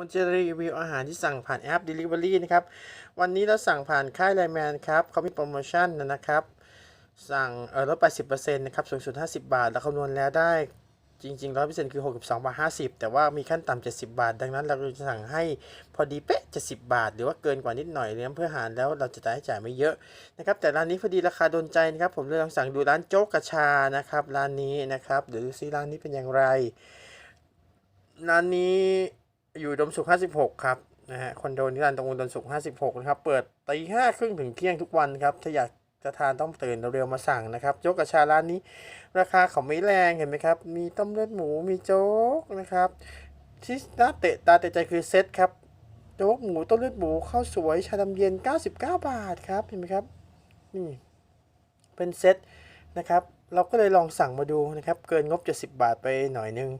มันจะรีวิวอาหารที่สั่งผ่านแอป Delivery นะครับ วันนี้เราสั่งผ่านค่ายไลแมนครับเขามีโปรโมชั่นนะครับ สั่งเออลดไป10%นะครับสูงสุด 50 บาท แล้วคำนวณแล้วได้จริงๆ100%คือ 62 บาท 50 แต่ว่ามีขั้นต่ำ70 บาท ดังนั้นเราจะสั่งให้พอดีเป๊ะ 70 บาท หรือว่าเกินกว่านิดหน่อยเนี่ยเพื่อหารแล้วเราจะได้จ่ายไม่เยอะนะครับ แต่ร้านนี้พอดีราคาโดนใจนะครับ ผมเลยลองสั่งดูร้านโจ๊กกระชานะครับ ร้านนี้นะครับ เดี๋ยวดูซิร้านนี้เป็นอย่างไร ร้านนี้ อยู่อุดมสุข 56 ครับนะฮะคอนโดนิรันดร์ตรงอุดมสุข 56 นะครับ เปิดตีห้าครึ่งถึงเที่ยงทุกวันครับ ถ้าอยากจะทานต้องตื่นเร็วๆมาสั่งนะครับโจ๊กกระชาร้านนี้ ราคาเขาไม่แรงเห็นไหมครับ มีต้มเลือดหมูมีโจ๊กนะครับ ที่น่าเตะตาเตะใจคือเซตครับโจ๊กหมูต้มเลือดหมูข้าวสวยชาดำเย็น 99 บาทครับเห็นไหมครับนี่เป็นเซตนะครับ เราก็เลยลองสั่งมาดูนะครับ เกินงบ 70 บาทไปหน่อยนึง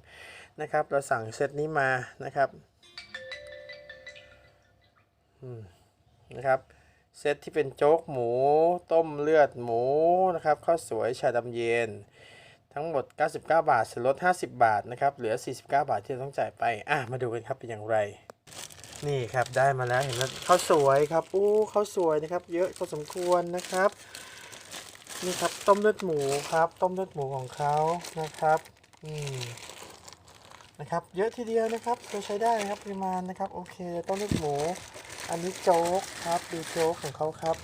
นะครับ เราสั่งเซตนี้มานะครับอืมนะครับเซตที่เป็นโจ๊กหมู ต้มเลือดหมูนะครับข้าวสวยชาดำเย็น ทั้งหมด 99 บาทส่วนลด 50 บาทนะครับเหลือ 49 บาทที่เราต้องจ่ายไปอะมาดูกันครับเป็นอย่างไร นี่ครับได้มาแล้วเห็นไหมข้าวสวยครับอู้ข้าวสวยนะครับ เยอะพอสมควรนะครับนี่ครับต้มเลือดหมูครับ ต้มเลือดหมูของเขานะครับ อืม นะครับ เยอะทีเดียวนะครับเราใช้ได้นะครับปริมาณนะครับ โอเคต้มเลือดหมู อันนี้โจ๊กครับดูโจ๊กของเขาครับ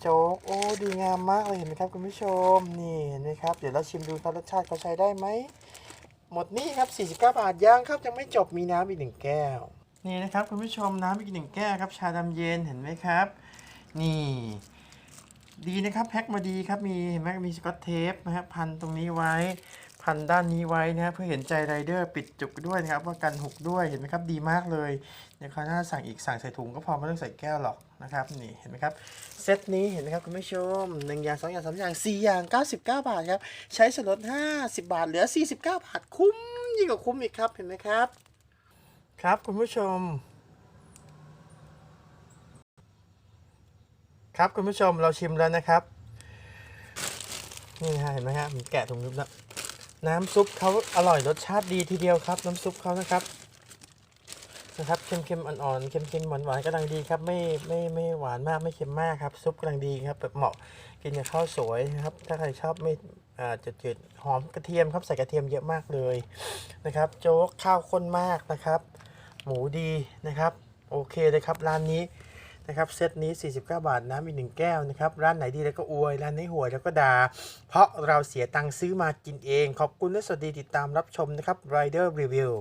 โจ๊กโอ้ดีงามมากเลยเห็นไหมครับคุณผู้ชมนี่เห็นไหมครับเดี๋ยวเราชิมดูครับรสชาติเขาใช้ได้ไหมหมดนี่ครับ 49 บาทย่างครับยังไม่จบมีน้ำอีกหนึ่งแก้ว นี่นะครับคุณผู้ชมน้ำอีกหนึ่งแก้วครับชาดำเย็นเห็นไหมครับ นี่ ดีนะครับแพ็คมาดีครับมีเห็นไหมมีสกอตเทปนะครับพันตรงนี้ไว้ พันด้านนี้ไว้นะเพื่อเห็นใจไรเดอร์ปิดจุกด้วยนะครับว่ากันหกด้วยเห็นไหมครับดีมากเลยเดี๋ยวคราวหน้าสั่งอีกสั่งใส่ถุงก็พอไม่ต้องใส่แก้วหรอกนะครับนี่เห็นไหมครับเซตนี้เห็นไหมครับคุณผู้ชมหนึ่งอย่างสองอย่างสามอย่างสี่อย่าง99บาทครับใช้ส่วนลด50บาทเหลือ49บาทคุ้มยิ่งกว่าคุ้มอีกครับเห็นไหมครับ ครับคุณผู้ชมครับคุณผู้ชมเราชิมแล้วนะครับ นี่ฮะเห็นไหมฮะผมแกะถุงนึบแล้ว น้ำซุปเขาอร่อยรสชาติดีทีเดียวครับ น้ำซุปเขานะครับนะครับเค็มๆอ่อนๆเค็มๆหวานๆกำลังดีครับไม่ไม่ไม่หวานมากไม่เค็มมากครับ ซุปกำลังดีครับแบบเหมาะกินกับข้าวสวยนะครับ ถ้าใครชอบไม่อ่าจืดๆหอมกระเทียมครับใส่กระเทียมเยอะมากเลยนะครับ โจ๊กข้าวข้นมากนะครับ หมูดีนะครับ โอเคเลยครับร้านนี้ นะครับเซตนี้ 49 บาทน้ำอีกหนึ่งแก้วนะครับร้านไหนดีแล้วก็อวยร้านไหนห่วยแล้วก็ด่าเพราะเราเสียตังค์ซื้อมากินเอง ขอบคุณและสวัสดีติดตามรับชมนะครับ Rider Review